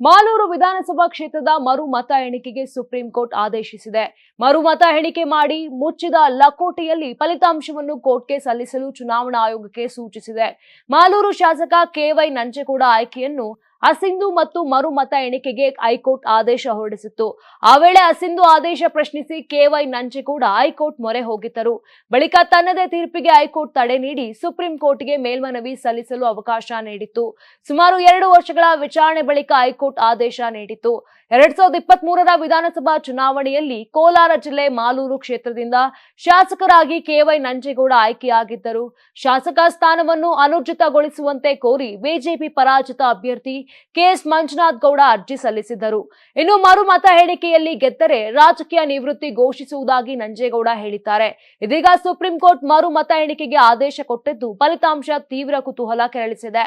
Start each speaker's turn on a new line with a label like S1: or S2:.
S1: ಮಾಲೂರು ವಿಧಾನಸಭಾ ಕ್ಷೇತ್ರದ ಮರು ಮತ ಎಣಿಕೆಗೆ ಸುಪ್ರೀಂ ಕೋರ್ಟ್ ಆದೇಶಿಸಿದೆ. ಮರು ಮತ ಎಣಿಕೆ ಮಾಡಿ ಮುಚ್ಚಿದ ಲಕೋಟೆಯಲ್ಲಿ ಫಲಿತಾಂಶವನ್ನು ಕೋರ್ಟ್ಗೆ ಸಲ್ಲಿಸಲು ಚುನಾವಣಾ ಆಯೋಗಕ್ಕೆ ಸೂಚಿಸಿದೆ. ಮಾಲೂರು ಶಾಸಕ ಕೆವೈ ನಂಜೇಗೌಡ ಆಯ್ಕೆಯನ್ನು ಅಸಿಂಧು ಮತ್ತು ಮರು ಮತ ಎಣಿಕೆಗೆ ಹೈಕೋರ್ಟ್ ಆದೇಶ ಹೊರಡಿಸಿತ್ತು. ಆ ವೇಳೆ ಅಸಿಂಧು ಆದೇಶ ಪ್ರಶ್ನಿಸಿ ಕೆವೈ ಕೂಡ ಹೈಕೋರ್ಟ್ ಮೊರೆ ಹೋಗಿದ್ದರು. ಬಳಿಕ ತನ್ನದೇ ತೀರ್ಪಿಗೆ ಹೈಕೋರ್ಟ್ ತಡೆ ನೀಡಿ ಸುಪ್ರೀಂ ಕೋರ್ಟ್ಗೆ ಮೇಲ್ಮನವಿ ಸಲ್ಲಿಸಲು ಅವಕಾಶ ನೀಡಿತ್ತು. ಸುಮಾರು ಎರಡು ವರ್ಷಗಳ ವಿಚಾರಣೆ ಬಳಿಕ ಹೈಕೋರ್ಟ್ ಆದೇಶ ನೀಡಿತು ಎರಡ್ ಸಾವಿರದ ಇಪ್ಪತ್ತ್ ಮೂರರ ವಿಧಾನಸಭಾ ಚುನಾವಣೆಯಲ್ಲಿ ಕೋಲಾರ ಜಿಲ್ಲೆ ಮಾಲೂರು ಕ್ಷೇತ್ರದಿಂದ ಶಾಸಕರಾಗಿ ಕೆವೈ ನಂಜೇಗೌಡ ಆಯ್ಕೆಯಾಗಿದ್ದರು. ಶಾಸಕ ಸ್ಥಾನವನ್ನು ಅನೂರ್ಜಿತಗೊಳಿಸುವಂತೆ ಕೋರಿ ಬಿಜೆಪಿ ಪರಾಜಿತ ಅಭ್ಯರ್ಥಿ ಕೆಎಸ್ ಮಂಜುನಾಥ್ ಗೌಡ ಅರ್ಜಿ ಸಲ್ಲಿಸಿದ್ದರು. ಇನ್ನು ಮರು ಮತ ಹೇಳಿಕೆಯಲ್ಲಿ ಗೆದ್ದರೆ ರಾಜಕೀಯ ನಿವೃತ್ತಿ ಘೋಷಿಸುವುದಾಗಿ ನಂಜೇಗೌಡ ಹೇಳಿದ್ದಾರೆ. ಇದೀಗ ಸುಪ್ರೀಂ ಕೋರ್ಟ್ ಮರು ಮತ ಎಣಿಕೆಗೆ ಆದೇಶ ಕೊಟ್ಟಿದ್ದು ಫಲಿತಾಂಶ ತೀವ್ರ ಕುತೂಹಲ ಕೆರಳಿಸಿದೆ.